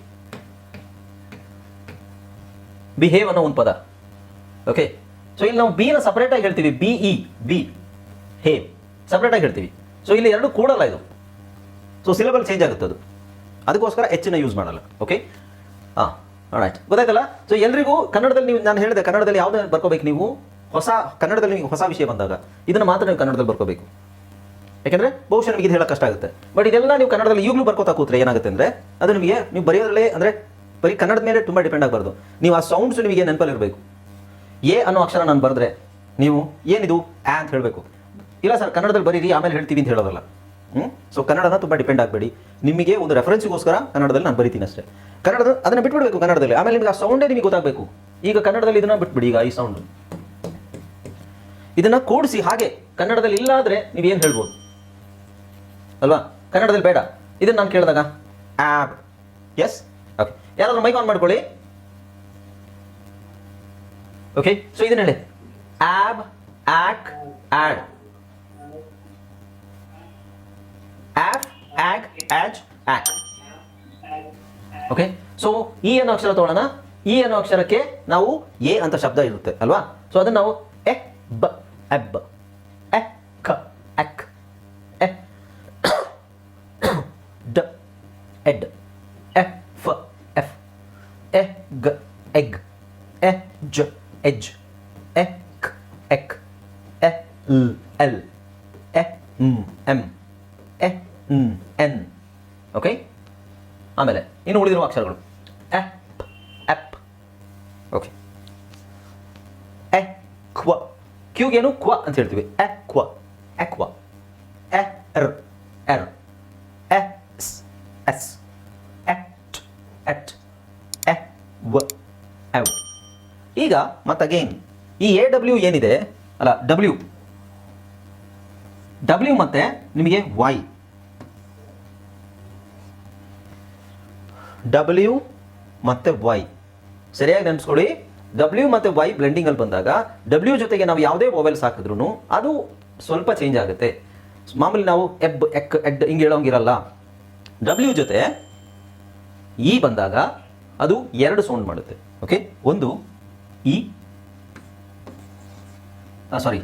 ಬಿಹೇವ್ ಅನ್ನೋ ಒಂದು ಪದ. ಓಕೆ ಸೊ ಇಲ್ಲಿ ನಾವು ಬಿ ನ ಸಪ್ರೇಟ್ ಆಗಿ ಹೇಳ್ತೀವಿ. ಬಿ ಇ ಬಿ ಹೇವ್ ಸಪ್ರೇಟಾಗಿ ಹೇಳ್ತೀವಿ. ಸೊ ಇಲ್ಲಿ ಎರಡು ಕೂಡಲ್ಲ ಇದು. ಸೊ ಸಿಲೆಬಲ್ ಚೇಂಜ್ ಆಗುತ್ತೆ ಅದು. ಅದಕ್ಕೋಸ್ಕರ ಹೆಚ್ಚಿನ ಯೂಸ್ ಮಾಡಲ್ಲ. ಓಕೆ ಹಾಂ ರೈಟ್ ಗೊತ್ತಾಯ್ತಲ್ಲ? ಸೊ ಎಲ್ರಿಗೂ ಕನ್ನಡದಲ್ಲಿ ನೀವು ನಾನು ಹೇಳಿದೆ, ಕನ್ನಡದಲ್ಲಿ ಯಾವುದೇ ಬರ್ಕೋಬೇಕು ನೀವು, ಹೊಸ ಕನ್ನಡದಲ್ಲಿ ನೀವು ಹೊಸ ವಿಷಯ ಬಂದಾಗ, ಇದನ್ನು ಮಾತ್ರ ನೀವು ಕನ್ನಡದಲ್ಲಿ ಬರ್ಕೋಬೇಕು. ಯಾಕೆಂದ್ರೆ, ಬಹುಶಃ ನಿಮಗೆ ಇದು ಹೇಳೋಕೆ ಕಷ್ಟ ಆಗುತ್ತೆ. ಬಟ್ ಇದೆಲ್ಲ ನೀವು ಕನ್ನಡದಲ್ಲಿ ಈಗಲೂ ಬರ್ಕೋತಾ ಕೂತ್ರೆ ಏನಾಗುತ್ತೆ ಅಂದರೆ, ಅದು ನಿಮಗೆ ನೀವು ಬರೆಯೋದ್ರಲ್ಲೇ ಅಂದರೆ, ಬರೀ ಕನ್ನಡದ ಮೇಲೆ ತುಂಬ ಡಿಪೆಂಡ್ ಆಗಬಾರ್ದು. ನೀವು ಆ ಸೌಂಡ್ಸ್ ನಿಮಗೆ ನೆನಪಲ್ಲಿರಬೇಕು. ಎ ಅನ್ನೋ ಅಕ್ಷರ ನಾನು ಬರೆದ್ರೆ, ನೀವು ಏನಿದು, ಆ ಅಂತ ಹೇಳಬೇಕು. ಇಲ್ಲ ಸರ್ ಕನ್ನಡದಲ್ಲಿ ಬರೀರಿ, ಆಮೇಲೆ ಹೇಳ್ತೀವಿ ಅಂತ ಹೇಳೋದಲ್ಲ. ಹ್ಞೂ ಸೊ ಕನ್ನಡನ ತುಂಬ ಡಿಪೆಂಡ್ ಆಗಬೇಡಿ. ನಿಮಗೆ ಒಂದು ರೆಫರೆನ್ಸ್ಗೋಸ್ಕರ ಕನ್ನಡದಲ್ಲಿ ನಾನು ಬರಿತೀನಿ ಅಷ್ಟೇ. ಕನ್ನಡದ ಅದನ್ನು ಬಿಟ್ಬಿಡ್ಬೇಕು ಕನ್ನಡದಲ್ಲಿ. ಆಮೇಲೆ ನಿಮಗೆ ಆ ಸೌಂಡೇ ನಿಮಗೆ ಗೊತ್ತಾಗಬೇಕು. ಈಗ ಕನ್ನಡದಲ್ಲಿ ಇದನ್ನ ಬಿಟ್ಬಿಡಿ, ಈಗ ಈ ಸೌಂಡ್ ಇದನ್ನ ಕೂಡಿಸಿ ಹಾಗೆ ಕನ್ನಡದಲ್ಲಿ ಇಲ್ಲ ಆದರೆ ನೀವೇನು ಹೇಳ್ಬೋದು? ಅಲ್ವಾ? ಕನ್ನಡದಲ್ಲಿ ಬೇಡ. ಇದನ್ನ ನಾನು ಕೇಳಿದಾಗ ಆಬ್ ಎಸ್ ಓಕೆ ಯಾರಾದರೂ ಮೈಕ್ ಆನ್ ಮಾಡ್ಕೊಳ್ಳಿ. ಓಕೆ ಸೊ ಇದನ್ನ ಹೇಳಿ. ಆಬ್ ಆಕ್, ಆಡ್. ಆಫ್ ಆಕ್ ಆಜ್ ಆಕ್ ಓಕೆ ಸೊ ಇ ಅನ್ನೋ ಅಕ್ಷರ ತಗೊಳ್ಳೋಣ ಇ ಅನ್ನೋ ಅಕ್ಷರಕ್ಕೆ ನಾವು ಎ ಅಂತ ಶಬ್ದ ಇರುತ್ತೆ, ಅಲ್ವಾ? ಸೊ ಅದನ್ನು ನಾವು ಎ, ಬ, ಎಬ್, ಎ, ಕ, ಎಕ್, ಎ, ಡ, ಎಡ್, ಎ, ಫ, ಎಫ್, ಎ, ಗ, ಎಗ್, ಎ, ಜ, ಎಜ್, ಎ, ಕ್, ಎಕ್, ಎ ಲ್ ಎಲ್. ಇನ್ನು ಉಳಿದಿರುವ ಅಕ್ಷರಗಳು. ಎಪ್ ಎಪ್, ಓಕೆ. ಎ, ಕ್ವ. ಕ್ಯೂಗೇನು ಕ್ವ ಅಂತ ಹೇಳ್ತೀವಿ. ಎ, ಕ್ವ. ಎ ಕ್ವ. ಎ ಎರ್ ಎರ್ ಎಸ್ ಎಸ್. ಎಟ್ ಎಟ್ ಎ ವ ಎವ್ ಈಗ ಮತ್ತಗೇನ್ ಈ ಎ, ಡಬ್ಲ್ಯೂ ಏನಿದೆ? ಅಲ್ಲ, ಡಬ್ಲ್ಯೂ. ಡಬ್ಲ್ಯೂ ಮತ್ತೆ ನಿಮಗೆ ವೈ. ಡಬ್ಲ್ಯೂ ಮತ್ತೆ ವೈ ಸರಿಯಾಗಿ ನೆನೆಸ್ಕೊಳ್ಳಿ. ಡಬ್ಲ್ಯೂ ಮತ್ತೆ ವೈ ಬ್ಲೆಂಡಿಂಗಲ್ಲಿ ಬಂದಾಗ ಡಬ್ಲ್ಯೂ ಜೊತೆಗೆ ನಾವು ಯಾವುದೇ ಮೊಬೈಲ್ಸ್ ಹಾಕಿದ್ರು ಅದು ಸ್ವಲ್ಪ ಚೇಂಜ್ ಆಗುತ್ತೆ. ಮಾಮೂಲಿ ನಾವು ಎಬ್, ಎಕ್, ಎಡ್ ಹಿಂಗೆ ಹೇಳೋಂಗಿರಲ್ಲ. ಡಬ್ಲ್ಯೂ ಜೊತೆ ಇ ಬಂದಾಗ ಅದು ಎರಡು ಸೌಂಡ್ ಮಾಡುತ್ತೆ. ಓಕೆ ಒಂದು ಇ ಸಾರಿ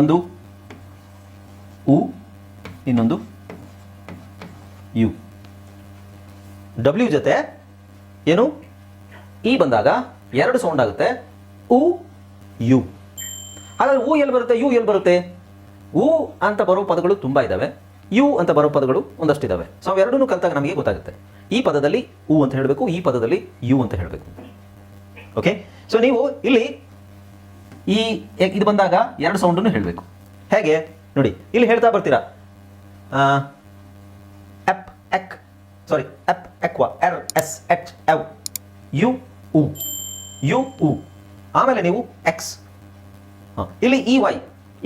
ಒಂದು ಉ ಇನ್ನೊಂದು ಯು ಡಬ್ಲ್ಯೂ ಜೊತೆ ಏನು? ಇ ಬಂದಾಗ ಎರಡು ಸೌಂಡ್ ಆಗುತ್ತೆ. ಉ ಯು ಹಾಗಾದ್ರೆ ಉ ಎಲ್ಲಿ ಬರುತ್ತೆ? ಯು ಎಲ್ಲಿ ಬರುತ್ತೆ? ಉ ಅಂತ ಬರೋ ಪದಗಳು ತುಂಬ ಇದ್ದಾವೆ ಯು ಅಂತ ಬರೋ ಪದಗಳು ಒಂದಷ್ಟು ಇದ್ದಾವೆ ಸೊ ಎರಡನ್ನೂ ಕಲಿತಾಗ ನಮಗೆ ಗೊತ್ತಾಗುತ್ತೆ. ಈ ಪದದಲ್ಲಿ ಉ ಅಂತ ಹೇಳಬೇಕು, ಈ ಪದದಲ್ಲಿ ಯು ಅಂತ ಹೇಳಬೇಕು. ಓಕೆ ಸೊ ನೀವು ಇಲ್ಲಿ ಈ ಇದು ಬಂದಾಗ ಎರಡು ಸೌಂಡನ್ನು ಹೇಳಬೇಕು. ಹೇಗೆ? ನೋಡಿ, ಇಲ್ಲಿ ಹೇಳ್ತಾ ಬರ್ತೀರಾ? ಎಪ್ ಎಕ್ ಸಾರಿ ಎಪ್ ಎಕ್ವಾ ಎರ್ ಎಸ್ ಎಚ್ ಎವ್ ಯು ಉ ಯು ಉ ಆಮೇಲೆ ನೀವು ಎಕ್ಸ್ ಇಲ್ಲಿ ಇ ವೈ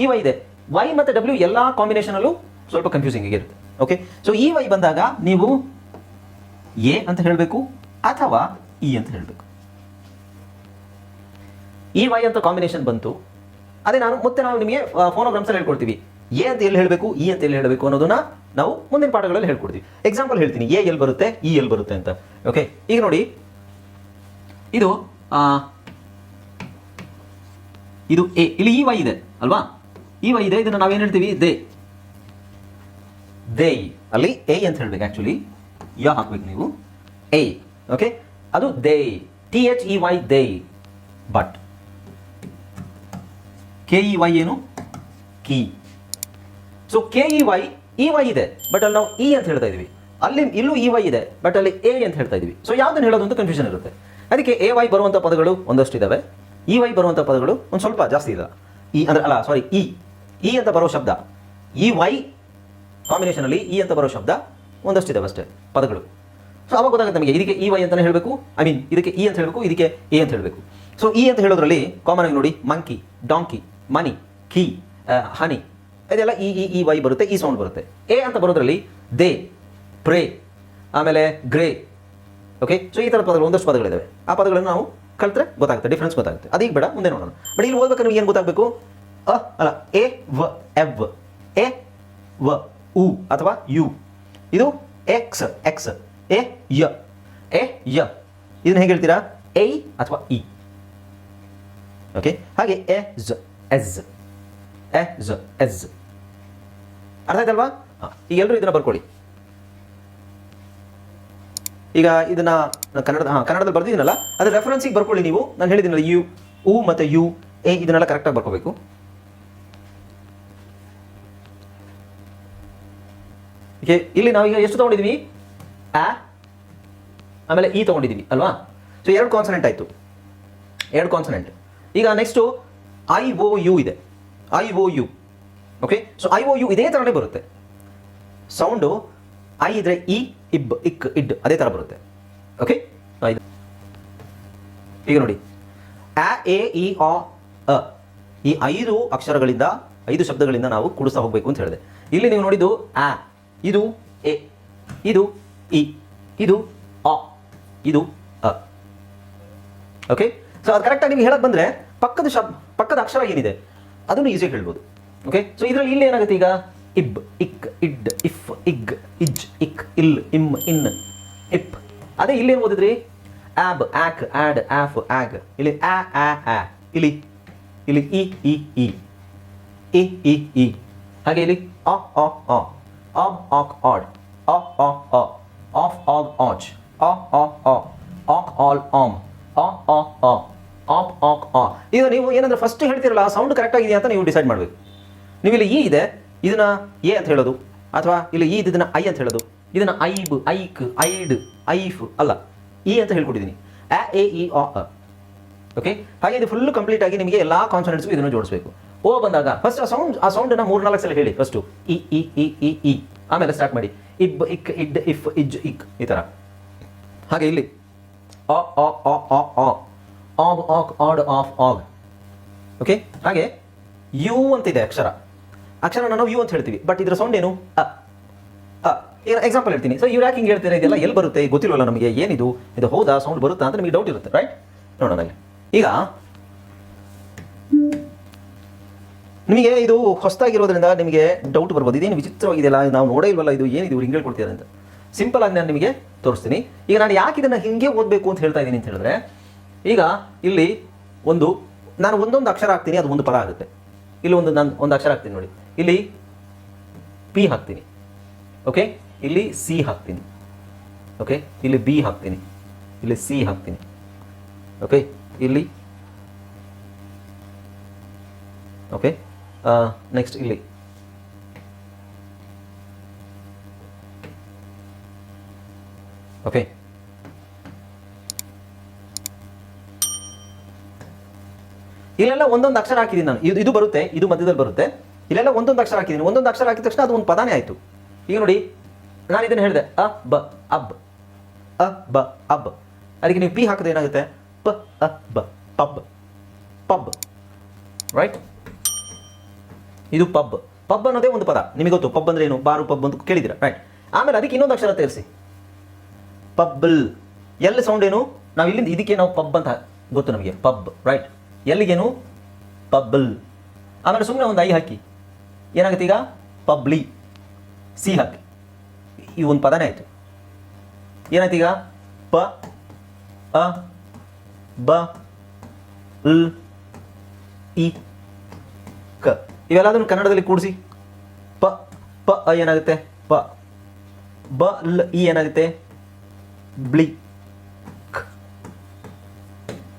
ಇ ವೈ ಇದೆ. ವೈ ಮತ್ತು ಡಬ್ಲ್ಯೂ ಎಲ್ಲ ಕಾಂಬಿನೇಷನಲ್ಲೂ ಸ್ವಲ್ಪ ಕನ್ಫ್ಯೂಸಿಂಗ್ ಇರುತ್ತೆ. ಓಕೆ ಸೊ ಇ ವೈ ಬಂದಾಗ ನೀವು ಎ ಅಂತ ಹೇಳಬೇಕು ಅಥವಾ ಇ ಅಂತ ಹೇಳಬೇಕು? ಇ ವೈ ಅಂತ ಕಾಂಬಿನೇಷನ್ ಬಂತು. ಅದೇ ನಾನು ಮತ್ತೆ ನಾವು ನಿಮಗೆ ಫೋನೋಗ್ರಾಮ್ಸಲ್ಲಿ ಹೇಳ್ಕೊಡ್ತೀವಿ. ಎ ಅಂತ ಎಲ್ಲಿ ಹೇಳಬೇಕು, ಇ ಅಂತ ಎಲ್ಲಿ ಹೇಳಬೇಕು ಅನ್ನೋದನ್ನ ನಾವು ಮುಂದಿನ ಪಾಠಗಳಲ್ಲಿ ಹೇಳ್ಕೊಡ್ತೀವಿ. ಎಕ್ಸಾಂಪಲ್ ಹೇಳ್ತೀನಿ, ಎ ಎಲ್ಲಿ ಬರುತ್ತೆ, ಇ ಎಲ್ಲಿ ಬರುತ್ತೆ ಅಂತ. ಓಕೆ ಈಗ ನೋಡಿ, ಇದು ಇದು ಎ, ಇಲ್ಲಿ ಇ ವೈ ಇದೆ, ಅಲ್ವಾ? ಇ ವೈ ಇದೆ, ಇದನ್ನ ನಾವೇನು ಹೇಳ್ತೀವಿ? ದೇ. ದೇ. ಅಲ್ಲಿ ಎ ಅಂತ ಹೇಳ್ಬೇಕು ಆ್ಯಕ್ಚುಲಿ ಯ ಹಾಕ್ಬೇಕು ನೀವು. ಎ. ಓಕೆ ಅದು they. T H E Y they. But K E Y ಏನು? Key. So K E Y E Y ಇದೆ ಬಟ್ ಅಲ್ಲಿ ನಾವು ಇ ಅಂತ ಹೇಳ್ತಾ ಇದೀವಿ ಅಲ್ಲಿ ಇಲ್ಲೂ ಇ ವೈ ಇದೆ ಬಟ್ ಅಲ್ಲಿ ಎ ಅಂತ ಹೇಳ್ತಾ ಇದೀವಿ ಸೊ ಯಾವ್ದನ್ನ ಹೇಳೋದು ಅಂತ ಕನ್ಫ್ಯೂಷನ್ ಇರುತ್ತೆ. ಅದಕ್ಕೆ ಎ ವೈ ಬರುವಂಥ ಪದಗಳು ಒಂದಷ್ಟು ಇದ್ದಾವೆ ಇ ವೈ ಬರುವಂಥ ಪದಗಳು ಒಂದು ಸ್ವಲ್ಪ ಜಾಸ್ತಿ ಇದೆ ಇ ಅಂದರೆ, ಅಲ್ಲ ಸಾರಿ ಇ ಇ ಅಂತ ಬರೋ ಶಬ್ದ ಇ ವೈ ಕಾಂಬಿನೇಷನಲ್ಲಿ ಇ ಅಂತ ಬರೋ ಶಬ್ದ ಒಂದಷ್ಟು ಇದಾವೆ ಅಷ್ಟೇ, ಪದಗಳು. ಸೊ ಅವಾಗ ಗೊತ್ತಾಗುತ್ತೆ ನಮಗೆ, ಇದಕ್ಕೆ ಇ ವೈ ಅಂತಲೇ ಹೇಳಬೇಕು? ಐ ಮೀನ್ ಇದಕ್ಕೆ ಇ ಅಂತ ಹೇಳಬೇಕು, ಇದಕ್ಕೆ ಎ ಅಂತ ಹೇಳಬೇಕು. ಸೊ ಇ ಅಂತ ಹೇಳೋದ್ರಲ್ಲಿ ಕಾಮನ್ ಆಗಿ ನೋಡಿ monkey donkey money key honey ಇದೆಲ್ಲ ಇ ಇ ಇ ವೈ ಬರುತ್ತೆ, ಈ ಸೌಂಡ್ ಬರುತ್ತೆ. ಎ ಅಂತ ಬರೋದ್ರಲ್ಲಿ ದೇ, ಪ್ರೇ, ಆಮೇಲೆ ಗ್ರೇ ಓಕೆ ಸೊ ಈ ಥರ ಪದಗಳು, ಒಂದಷ್ಟು ಪದಗಳಿದ್ದಾವೆ ಆ ಪದಗಳನ್ನು ನಾವು ಕಲ್ತ್ರೆ ಗೊತ್ತಾಗುತ್ತೆ ಡಿಫ್ರೆನ್ಸ್ ಗೊತ್ತಾಗುತ್ತೆ. ಅದೀಗ ಬೇಡ, ಮುಂದೆ ನೋಡೋಣ. ಬಟ್ ಇಲ್ಲಿ ಓದ್ಬೇಕಾದ್ರೆ ಏನು ಗೊತ್ತಾಗಬೇಕು? ಅ, ಅಲ್ಲ, ಎ, ವ, ಎವ್, ಎ, ವ, ಉ ಅಥವಾ ಯು. ಇದು ಎಕ್ಸ್ ಎಕ್ಸ್, ಎ, ಯ ಎ, ಯ. ಇದನ್ನ ಹೇಗೆ ಹೇಳ್ತೀರಾ? ಎ ಅಥವಾ ಇ. ಓಕೆ ಹಾಗೆ, ಎ, ಝ, ಎಸ್ ಎ ಝ ಎಸ್. ಅರ್ಥ ಆಯ್ತಲ್ವಾ? ಈಗ ಎಲ್ಲರೂ ಇದನ್ನ ಬರ್ಕೊಳ್ಳಿ. ಈಗ ಇದನ್ನ ನಾನು ಕನ್ನಡ ಹಾ ಕನ್ನಡದಲ್ಲಿ ಬರ್ದಿದ್ದೀನಲ್ಲ ಅದ್ರ ರೆಫರೆನ್ಸಿಗೆ ಬರ್ಕೊಳ್ಳಿ ನೀವು. ನಾನು ಹೇಳಿದ್ದೀನಲ್ಲ ಯು ಉ ಮತ್ತೆ ಯು ಎ ಇದನ್ನೆಲ್ಲ ಕರೆಕ್ಟಾಗಿ ಬರ್ಕೋಬೇಕು. ಓಕೆ ಇಲ್ಲಿ ನಾವೀಗ ಎಷ್ಟು ತಗೊಂಡಿದೀವಿ? ಆ? ಆಮೇಲೆ ಇ ತಗೊಂಡಿದೀವಿ ಅಲ್ವಾ? ಸೊ ಎರಡು ಕಾನ್ಸನೆಂಟ್ ಆಯ್ತು. ಎರಡು ಕಾನ್ಸನೆಂಟ್ ಈಗ ನೆಕ್ಸ್ಟು ಐ ಓ ಯು ಇದೆ. I O U okay so I O U ಇದೇ ಥರನೇ ಬರುತ್ತೆ. ಸೌಂಡು ಐ ಇದ್ರೆ ಇ ಇಬ್ ಇಕ್ ಇಡ್ ಅದೇ ಥರ ಬರುತ್ತೆ. ಓಕೆ ಈಗ ನೋಡಿ. ಆ ಎ, ಇ, ಆ, ಅ. ಈ ಐದು ಅಕ್ಷರಗಳಿಂದ, ಐದು ಶಬ್ದಗಳಿಂದ ನಾವು ಕುಡಿಸ್ತಾ ಹೋಗಬೇಕು ಅಂತ ಹೇಳಿದೆ. ಇಲ್ಲಿ ನೀವು ನೋಡಿದ್ದು ಆ ಇದು ಎ, ಇದು ಇ, ಇದು ಅ ಇದು ಅ. ಓಕೆ ಸೊ ಅದು ಕರೆಕ್ಟಾಗಿ ನೀವು ಹೇಳಕ್ಕೆ ಬಂದ್ರೆ ಪಕ್ಕದ ಶಬ್, ಪಕ್ಕದ ಅಕ್ಷರ ಏನಿದೆ? ಅದನ್ನು ಈಸಿಯಾಗಿ ಹೇಳ್ಬೋದು. ಓಕೆ ಸೊ ಇದರಲ್ಲಿ ಇಲ್ಲಿ ಏನಾಗುತ್ತೆ ಈಗ? ಇಬ್, ಇಕ್, ಇಡ್, ಇಫ್, ಇಗ್, ಇಜ್, ಇಕ್, ಇಲ್, ಇಮ್, ಇನ್, ಇಪ್. ಅದೇ ಇಲ್ಲಿ ಏನು ಓದಿದ್ರಿ? ಆಬ್, ಆಕ್, ಆಡ್, ಆಫ್, ಆಗ್. ಇಲ್ಲಿ ಆ ಆ ಆ. ಇಲ್ಲಿ ಇಲ್ಲಿ ಇ ಇ ಇ. ಇ ಇ ಇ. ಹಾಗೆ ಇಲ್ಲಿ ಅ ಅ ಅ. ಆಬ್ ಆಕ್, ಆಡ್. ಅ ಅ ಅ. ಆಫ್ ಆಗ್ ಆಚ್ ಅ ಅ ಅ. ಆಕ್, ಆಲ್, ಆಮ್. ಅ ಅ ಅ. ಆಪ್, ಆಕ್, ಆ. ಈಗ ನೀವು ಏನಂದ್ರೆ ಫಸ್ಟ್ ಹೇಳ್ತಿರಲ್ಲ ಸೌಂಡ್ ಕರೆಕ್ಟ್ ಆಗಿದೆಯಾ ಅಂತ ನೀವು ಡಿಸೈಡ್ ಮಾಡಬೇಕು. ನೀವು ಇಲ್ಲಿ ಇ ಇದೆ, ಇದನ್ನ ಎ ಅಂತ ಹೇಳೋದು, ಅಥವಾ ಇಲ್ಲಿ ಈ ಇದನ್ನ ಐ ಅಂತ ಹೇಳೋದು. ಇದನ್ನ ಐಬ್, ಐಕ್, ಐಡ್, ಐಫ್ ಅಲ್ಲ ಇ ಅಂತ ಹೇಳ್ಕೊಟ್ಟಿದ್ದೀನಿ ಆ ಎ, ಇ ಅ. ಓಕೆ ಹಾಗೆ ಇದು ಫುಲ್ ಕಂಪ್ಲೀಟ್ ಆಗಿ ನಿಮಗೆ ಎಲ್ಲಾ ಕಾನ್ಸನೆಂಟ್ಸ್ಗೂ ಇದನ್ನು ಜೋಡಿಸಬೇಕು. ಓ ಬಂದಾಗ ಫಸ್ಟ್ ಆ ಸೌಂಡ್ ಆ ಸೌಂಡನ್ನು ಮೂರು ನಾಲ್ಕು ಸಲ ಹೇಳಿ ಫಸ್ಟು ಇ ಇ ಇ ಇ ಇ. ಆಮೇಲೆ ಸ್ಟಾರ್ಟ್ ಮಾಡಿ. ಇಬ್, ಇಕ್, ಇಡ್, ಇಫ್, ಇಜ್, ಇಕ್, ಈ ಥರ ಹಾಗೆ ಇಲ್ಲಿ. ಆ ಆ ಆ ಆ ಆ ಆಗ್ ಆಗ್ ಆಡ್, ಆಫ್, ಆಗ್. ಓಕೆ ಹಾಗೆ ಯು ಅಂತಿದೆ ಅಕ್ಷರ. ಅಕ್ಷರನ ನಾವು ಯು ಅಂತ ಹೇಳ್ತೀವಿ. ಬಟ್ ಇದರ ಸೌಂಡ್ ಏನು? ಅ ಎಕ್ಸಾಂಪಲ್ ಹೇಳ್ತೀನಿ. ಸೊ ಇವ್ರು ಯಾಕೆ ಹಿಂಗೆ ಹೇಳ್ತೀರಾ ಇದೆಲ್ಲ ಎಲ್ಲಿ ಬರುತ್ತೆ? ಗೊತ್ತಿಲ್ವಲ್ಲ ನಮಗೆ. ಏನಿದು? ಇದು ಹೌದಾ? ಸೌಂಡ್ ಬರುತ್ತಾ ಅಂತ ನಿಮಗೆ ಡೌಟ್ ಇರುತ್ತೆ ರೈಟ್ ನೋಡೋಣ ಈಗ, ನಿಮಗೆ ಇದು ಹೊಸದಾಗಿರೋದ್ರಿಂದ ನಿಮಗೆ ಡೌಟ್ ಬರ್ಬೋದು. ಇದೇನು ವಿಚಿತ್ರವಾಗಿದೆಯಲ್ಲ ನಾವು ನೋಡೇ ಇಲ್ವಲ್ಲ? ಇದು ಏನಿದು? ಇವ್ರು ಹಿಂಗೆ ಹೇಳ್ಕೊಡ್ತಿದ್ದಾರೆ ಅಂತ. ಸಿಂಪಲ್ ಆಗಿ ನಾನು ನಿಮಗೆ ತೋರಿಸ್ತೀನಿ. ಈಗ ನಾನು ಯಾಕೆ ಇದನ್ನು ಹಿಂಗೆ ಓದಬೇಕು ಅಂತ ಹೇಳ್ತಾ ಇದ್ದೀನಿ ಅಂತ ಹೇಳಿದ್ರೆ, ಈಗ ಇಲ್ಲಿ ಒಂದು, ನಾನು ಒಂದೊಂದು ಅಕ್ಷರ ಹಾಕ್ತೀನಿ, ಅದು ಒಂದು ಪದ ಆಗುತ್ತೆ. ಇಲ್ಲಿ ಒಂದು, ನಾನು ಒಂದು ಅಕ್ಷರ ಹಾಕ್ತೀನಿ ನೋಡಿ. ಇಲ್ಲಿ ಪಿ ಹಾಕ್ತೀನಿ. ಓಕೆ ಇಲ್ಲಿ ಸಿ ಹಾಕ್ತೀನಿ. ಓಕೆ ಇಲ್ಲಿ ಬಿ ಹಾಕ್ತೀನಿ. ಇಲ್ಲಿ ಸಿ ಹಾಕ್ತೀನಿ. ಓಕೆ ಇಲ್ಲಿ ಓಕೆ ನೆಕ್ಸ್ಟ್ ಇಲ್ಲಿ. ಓಕೆ ಇಲ್ಲೆಲ್ಲ ಒಂದೊಂದು ಅಕ್ಷರ ಹಾಕಿದ್ದೀನಿ ನಾನು. ಇದು ಇದು ಬರುತ್ತೆ, ಇದು ಮಧ್ಯದಲ್ಲಿ ಬರುತ್ತೆ. ಇಲ್ಲೆಲ್ಲ ಒಂದೊಂದು ಅಕ್ಷರ ಹಾಕಿದ್ದೀನಿ. ಒಂದೊಂದು ಅಕ್ಷರ ಹಾಕಿದ ತಕ್ಷಣ ಅದು ಒಂದು ಪದಾನೇ ಆಯಿತು. ಈಗ ನೋಡಿ, ನಾನು ಇದನ್ನು ಹೇಳಿದೆ, ಅ, ಬ, ಅಬ್, ಅ, ಬ, ಅಬ್. ಅದಕ್ಕೆ ನೀವು ಪಿ ಹಾಕಿದ್ರೆ ಏನಾಗುತ್ತೆ? ಪ, ಅ, ಬ, ಪಬ್. ಪಬ್. ರೈಟ್ ಇದು ಪಬ್. ಪಬ್ ಅನ್ನೋದೇ ಒಂದು ಪದ. ನಿಮಗೆ ಗೊತ್ತು, ಪಬ್ ಅಂದ್ರೆ ಏನು? ಬಾರು ಪಬ್ ಅಂತ ಕೇಳಿದ್ರೆ ರೈಟ್ ಆಮೇಲೆ ಅದಕ್ಕೆ ಇನ್ನೊಂದು ಅಕ್ಷರ ತೇರಿಸಿ. ಪಬ್ಬಲ್ ಎಲ್ಲಿ ಸೌಂಡ್ ಏನು? ನಾವು ಇಲ್ಲಿಂದ ಇದಕ್ಕೆ ನಾವು ಪಬ್ ಅಂತ ಗೊತ್ತು ನಮಗೆ. ಪಬ್. ರೈಟ್ ಎಲ್ಲಿಗೇನು? ಪಬ್ಬಲ್ ಆಮೇಲೆ ಸುಮ್ಮನೆ ಒಂದು ಐ ಹಾಕಿ. ಏನಾಗುತ್ತೆ ಈಗ? ಪಬ್ಲಿ. ಸಿ ಹಾಕಿ ಈ ಒಂದು ಪದನೇ ಆಯಿತು. ಏನಾಯ್ತೀಗ ಪ, ಅ, ಬ, ಲ್, ಇ, ಕ. ಇವೆಲ್ಲದನ್ನು ಕನ್ನಡದಲ್ಲಿ ಕೂಡಿಸಿ. ಪ ಪ, ಅ ಏನಾಗುತ್ತೆ? ಪ. ಬ, ಲ್, ಇ ಏನಾಗುತ್ತೆ? ಬ್ಲಿ.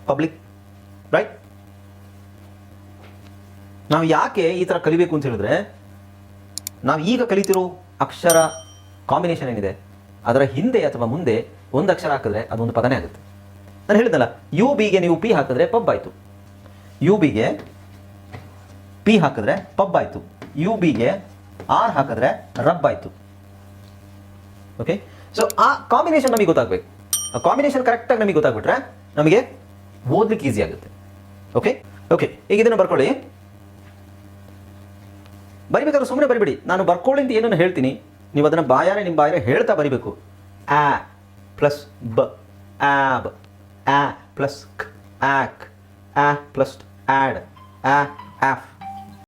ಪಬ್ಲಿಕ್ ರೈಟ್ ನಾವು ಯಾಕೆ ಈ ಥರ ಕಲಿಬೇಕು ಅಂತ ಹೇಳಿದ್ರೆ, ನಾವು ಈಗ ಕಲಿತಿರೋ ಅಕ್ಷರ ಕಾಂಬಿನೇಷನ್ ಏನಿದೆ, ಅದರ ಹಿಂದೆ ಅಥವಾ ಮುಂದೆ ಒಂದು ಅಕ್ಷರ ಹಾಕಿದ್ರೆ ಅದೊಂದು ಪದನೇ ಆಗುತ್ತೆ. ನಾನು ಹೇಳಿದ್ನಲ್ಲ ಯು ಬಿಗೆ ನೀವು ಪಿ ಹಾಕಿದ್ರೆ ಪಬ್ ಆಯಿತು. ಯು ಬಿಗೆ ಪಿ ಹಾಕಿದ್ರೆ ಪಬ್ ಆಯಿತು. ಯು ಬಿಗೆ ಆರ್ ಹಾಕಿದ್ರೆ ರಬ್ ಆಯಿತು. ಓಕೆ ಸೊ ಆ ಕಾಂಬಿನೇಷನ್ ನಮಗೆ ಗೊತ್ತಾಗಬೇಕು. ಆ ಕಾಂಬಿನೇಷನ್ ಕರೆಕ್ಟಾಗಿ ನಮಗೆ ಗೊತ್ತಾಗ್ಬಿಟ್ರೆ ನಮಗೆ ಓದ್ಲಿಕ್ಕೆ ಈಸಿ ಆಗುತ್ತೆ. ಓಕೆ ಓಕೆ ಈಗ ಇದನ್ನು ಬರ್ಕೊಳ್ಳಿ. ಬರಿಬೇಕಾದ್ರೆ ಸುಮ್ಮನೆ ಬರಿಬೇಡಿ. ನಾನು ಬರ್ಕೊಳ್ಳಿ ಅಂತ ಏನನ್ನು ಹೇಳ್ತೀನಿ? ನೀವು ಅದನ್ನು ಬಾಯಾರೆ, ನಿಮ್ಮ ಬಾಯಾರೆ ಹೇಳ್ತಾ ಬರಿಬೇಕು. ಆ ಪ್ಲಸ್ ಬ ಆಬ್ ಆ ಪ್ಲಸ್ ಕ್ ಆಕ್ ಆ ಪ್ಲಸ್ ಆ್ಯಡ್ ಆ ಆಫ್.